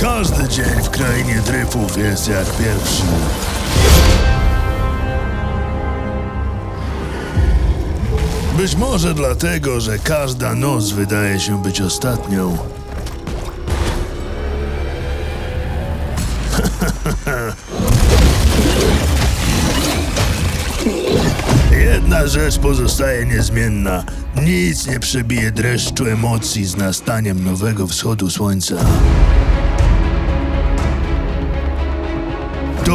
Każdy dzień w krainie dryfów jest jak pierwszy. Być może dlatego, że każda noc wydaje się być ostatnią. Jedna rzecz pozostaje niezmienna. Nic nie przebije dreszczu emocji z nastaniem nowego wschodu słońca.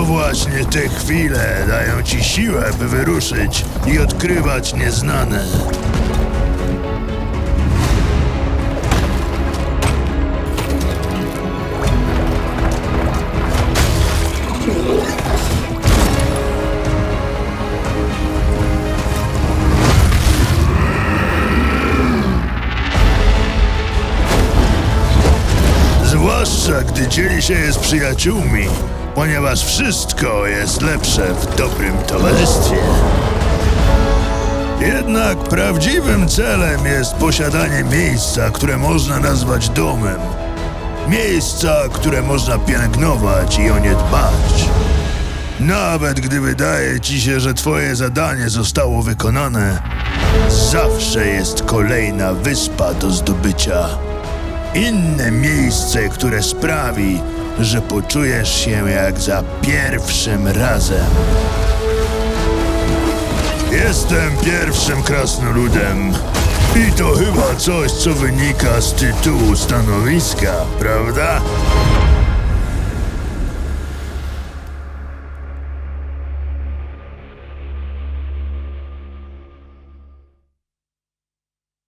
Właśnie te chwile dają ci siłę, by wyruszyć i odkrywać nieznane. Zwłaszcza gdy dzieli się je z przyjaciółmi, ponieważ wszystko jest lepsze w dobrym towarzystwie. Jednak prawdziwym celem jest posiadanie miejsca, które można nazwać domem. Miejsca, które można pielęgnować i o nie dbać. Nawet gdy wydaje ci się, że twoje zadanie zostało wykonane, zawsze jest kolejna wyspa do zdobycia. Inne miejsce, które sprawi, że poczujesz się jak za pierwszym razem. Jestem pierwszym krasnoludem. I to chyba coś, co wynika z tytułu stanowiska, prawda?